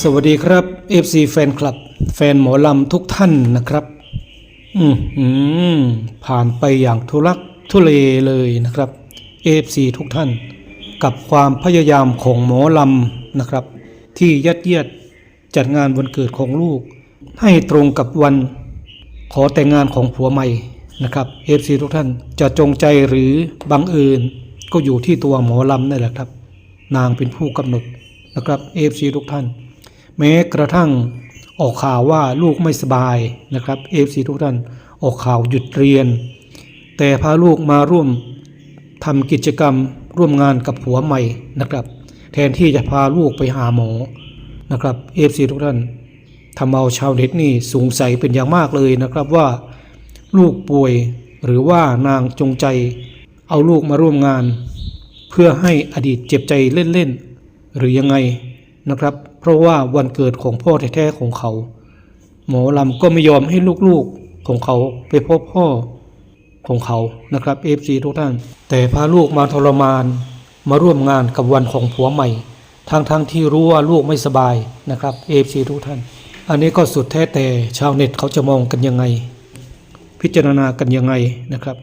สวัสดีครับ FC แฟนคลับ แฟนหมอลำทุกท่านนะครับ อืมผ่านไปอย่างทุลักทุเลเลยนะครับ FC ทุกท่าน กับความพยายามของหมอลำนะครับ ที่ยัดเยียดจัดงานวันเกิดของลูก ให้ตรงกับวันขอแต่งงานของผัวใหม่นะครับ FC ทุกท่านจะจงใจหรือบังเอิญ ก็อยู่ที่ตัวหมอลำนั่แหละครับ นางเป็นผู้กำหนดนะครับ FC ทุกท่าน แม้กระทั่งออกข่าวว่าลูกไม่สบายนะครับ FC ทุกท่านออกข่าวหยุดเรียน แต่พาลูกมาร่วมทำกิจกรรมร่วมงานกับผัวใหม่นะครับ แทนที่จะพาลูกไปหาหมอนะครับ FC ทุกท่านทำเอาชาวเน็ตนี่สงสัยเป็นอย่างมากเลยนะครับว่า ลูกป่วยหรือว่านางจงใจ เอาลูกมาร่วมงาน เพื่อให้อดีตเจ็บใจเล่นๆ หรือยังไงนะครับ เพราะว่าวันเกิดของพ่อแท้ๆของเขา หมอลำก็ไม่ยอมให้ลูกๆของเขาไปพบพ่อของเขานะครับเอฟซีทุกท่าน แต่พาลูกมาทรมาน มาร่วมงานกับวันของผัวใหม่ทั้งๆทที่รู้ว่าลูกไม่สบายนะครับเอฟซีทุกท่าน อันนี้ก็สุดแท้แต่ชาวเน็ตเขาจะมองกันยังไง พิจารณากันยังไงนะครับ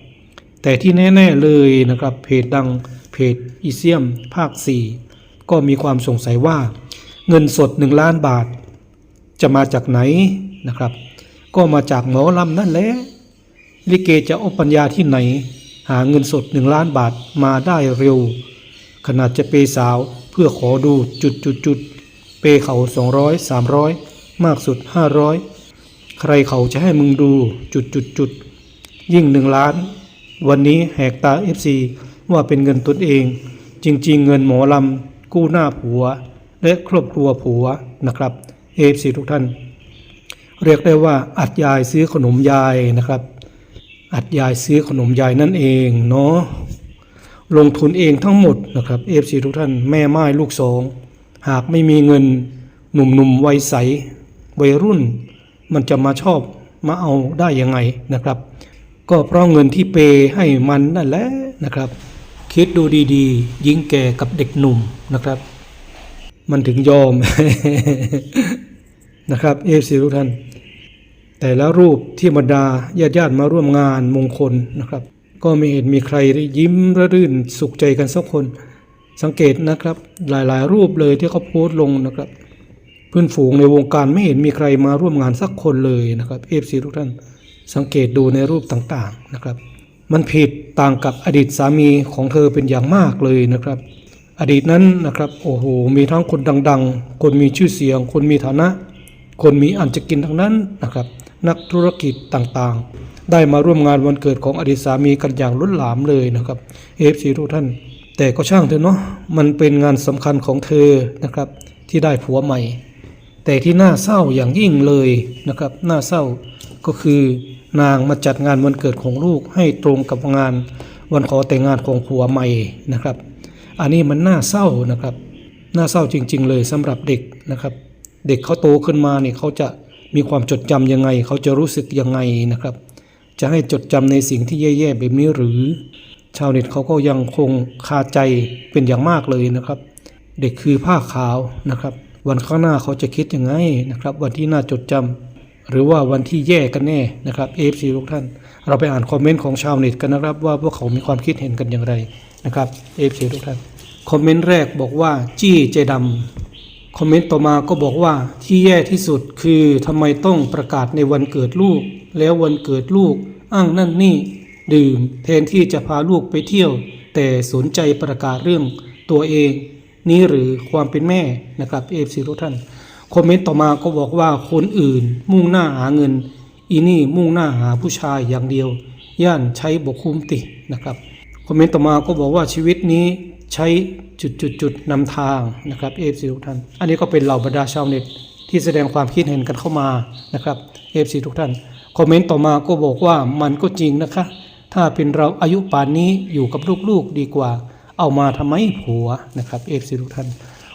แต่ที่แน่ ๆ เลยนะครับ เพจดังเพจอีเซียม ภาค 4 ก็มีความสงสัยว่า เงินสด 1 ล้านบาท จะมาจากไหนนะครับ ก็มาจากหมอลำนั่นแหละลิเกจะอปัญญาที่ไหน หาเงินสด 1 ล้านบาทมาได้เร็ว ขนาดจะเปย์สาวเพื่อขอดูจุดจุดจุดเปย์เขา 200 300 มากสุด 500 ใครเขาจะให้มึงดูจุดจุดจุดยิ่งหนึ่งล้าน วันนี้แหกตา FC ว่าเป็นเงินตนเอง จริงๆ เงินหมอลำกู้หน้าผัว และครอบครัวผัวนะครับ FC ทุกท่าน เรียกได้ว่าอัดยายซื้อขนมยายนะครับ อัดยายซื้อขนมยายนั่นเองเนาะลงทุนเองทั้งหมดนะครับ FC ทุกท่านแม่ไม้ลูกสองหากไม่มีเงินหนุ่มๆวัยใสวัยรุ่น มันจะมาชอบมาเอาได้ยังไงนะครับ ก็เพราะเงินที่เปย์ให้มันนั่นแหละนะครับ คิดดูดีๆ ยิ่งแก่กับเด็กหนุ่มนะครับ มันถึงยอมนะครับเอฟซีทุกท่าน แต่แล้วรูปที่บรรดาญาติญาติมาร่วมงานมงคลนะครับ ก็ไม่เห็นมีใครได้ยิ้มระรื่นสุขใจกันสักคน สังเกตนะครับ หลายๆ รูปเลยที่เขาโพสต์ลงนะครับเพื่อนฝูงในวงการไม่เห็นมีใครมาร่วมงานสักคนเลยนะครับเอฟซีทุกท่าน สังเกตดูในรูปต่างๆนะครับ มันผิดต่างกับอดีตสามีของเธอเป็นอย่างมากเลยนะครับ อดีตนั้นนะครับโอ้โหมีทั้งคนดัง ๆ คนมีชื่อเสียง คนมีฐานะ คนมีอันจะกินทั้งนั้นนะครับ นักธุรกิจต่างๆ ได้มาร่วมงานวันเกิดของอดีตสามีกันอย่างล้นหลามเลยนะครับเอฟซีทุกท่าน แต่ก็ช่างเถอะเนาะมันเป็นงานสำคัญของเธอนะครับ ที่ได้ผัวใหม่ แต่ที่น่าเศร้าอย่างยิ่งเลยนะครับน่าเศร้าก็คือ นางมาจัดงานวันเกิดของลูกให้ตรงกับงานวันขอแต่งงานของผัวใหม่นะครับ อันนี้มันน่าเศร้านะครับ น่าเศร้าจริง ๆ เลยสำหรับเด็กนะครับ เด็กเขาโตขึ้นมาเนี่ยเขาจะมีความจดจำยังไง เขาจะรู้สึกยังไงนะครับ จะให้จดจำในสิ่งที่แย่ๆแบบนี้หรือ ชาวเน็ตเขาก็ยังคงคาใจเป็นอย่างมากเลยนะครับ เด็กคือผ้าขาวนะครับ วันข้างหน้าเขาจะคิดยังไงนะครับ วันที่น่าจดจำ หรือว่าวันที่แย่กันแน่นะครับเอฟซีทุกท่าน เราไปอ่านคอมเมนต์ของชาวเน็ตกันนะครับ ว่าพวกเขามีความคิดเห็นกันอย่างไรนะครับเอฟซีทุกท่านคอมเมนต์แรกบอกว่าจี้ใจดำคอมเมนต์ต่อมาก็บอกว่าที่แย่ที่สุดคือทำไมต้องประกาศในวันเกิดลูก แล้ววันเกิดลูก อ้างนั่นนี่ ดื่ม แทนที่จะพาลูกไปเที่ยว แต่สนใจประกาศเรื่องตัวเอง นี้หรือความเป็นแม่นะครับเอฟซีทุกท่าน คอมเมนต์ต่อมาก็บอกว่าคนอื่นมุ่งหน้าหาเงิน อีนี่มุ่งหน้าหาผู้ชายอย่างเดียว ย่านใช้บกคุ้มตินะครับคอมเมนต์ต่อมาก็บอกว่าชีวิตนี้ใช้จุดจุดจุดนำทางนะครับเอฟซีทุกท่าน อันนี้ก็เป็นเหล่าบรรดาชาวเน็ตที่แสดงความคิดเห็นกันเข้ามานะครับเอฟซีทุกท่านคอมเมนต์ต่อมาก็บอกว่ามันก็จริงนะคะ ถ้าเป็นเราอายุป่านนี้อยู่กับลูกๆดีกว่า เอามาทำไมผัวนะครับเอฟซีทุกท่าน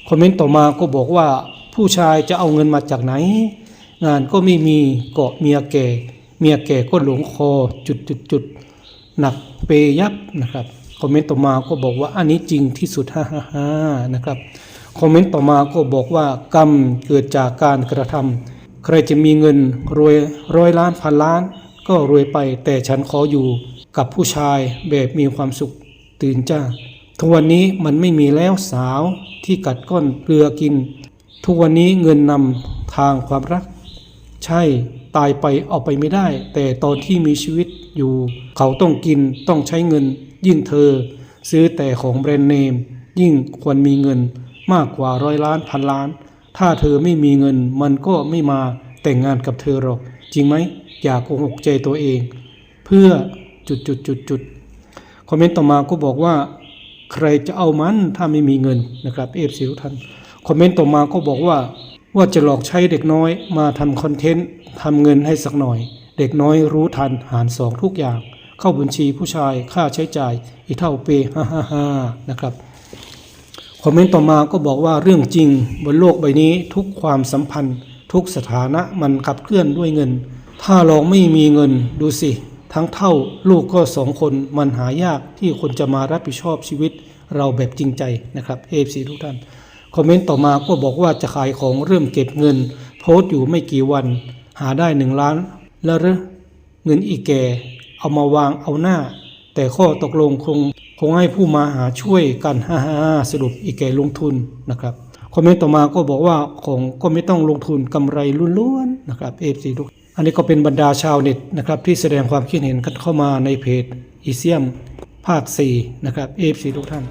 คอมเมนต์ต่อมาก็บอกว่า ผู้ชายจะเอาเงินมาจากไหน งานก็ไม่มีเกาะเมียแก่ เมียแก่ก็หลงคอจุดจุดจุดหนักเปยับนะครับคอมเมนต์ต่อมาก็บอกว่าอันนี้จริงที่สุดฮ่าฮ่าฮ่านะครับคอมเมนต์ต่อมาก็บอกว่ากรรมเกิดจากการกระทำใครจะมีเงินรวยร้อยล้านพันล้าน ก็รวยไปแต่ฉันขออยู่กับผู้ชายแบบมีความสุขตื่นจ้าทุกวันนี้มันไม่มีแล้วสาวที่กัดก้อนเกลือกิน ทุกวันนี้เงินนำทางความรัก ใช่ตายไปเอาไปไม่ได้ แต่ตอนที่มีชีวิตอยู่ เขาต้องกินต้องใช้เงิน ยิ่งเธอ ซื้อแต่ของแบรนด์เนม ยิ่งควรมีเงินมากกว่าร้อยล้านพันล้าน ถ้าเธอไม่มีเงินมันก็ไม่มาแต่งงานกับเธอหรอก จริงไหมอย่าโกหกใจตัวเอง เพื่อจุดจุดจุดจุดคอมเมนต์ต่อมาก็บอกว่า ใครจะเอามันถ้าไม่มีเงินนะครับเอฟซีทุกท่าน คอมเมนต์ต่อมาก็บอกว่า ว่าจะหลอกใช้เด็กน้อยมาทำคอนเทนต์ทำเงินให้สักหน่อย เด็กน้อยรู้ทันหารสองทุกอย่าง เข้าบัญชีผู้ชายค่าใช้จ่ายอีเท่าเปฮ่าฮ่าฮ่านะครับคอมเมนต์ต่อมาก็บอกว่าเรื่องจริงบนโลกใบนี้ทุกความสัมพันธ์ ทุกสถานะมันขับเคลื่อนด้วยเงิน ถ้าเราไม่มีเงินดูสิ ทั้งเท่าลูกก็สองคนมันหายากที่คนจะมารับผิดชอบชีวิตเราแบบจริงใจนะครับเอฟซีทุกท่าน คอมเมนต์ต่อมาก็บอกว่าจะขายของเริ่มเก็บเงิน โพสต์อยู่ไม่กี่วัน หาได้หนึ่งล้าน แล้วหรอเงินอีแก เอามาวางเอาหน้า แต่ข้อตกลงคงคงให้ผู้มาหาช่วยกันฮ่าฮ่าฮ่าสรุปอีแกลงทุนนะครับคอมเมนต์ต่อมาก็บอกว่าของก็ไม่ต้องลงทุนกำไรล้วนๆนะครับเอฟซีทุกอันนี้ก็เป็นบรรดาชาวเน็ตนะครับที่แสดงความคิดเห็นกันเข้ามาในเพจอีเซียมภาค4นะครับเอฟซีทุกท่าน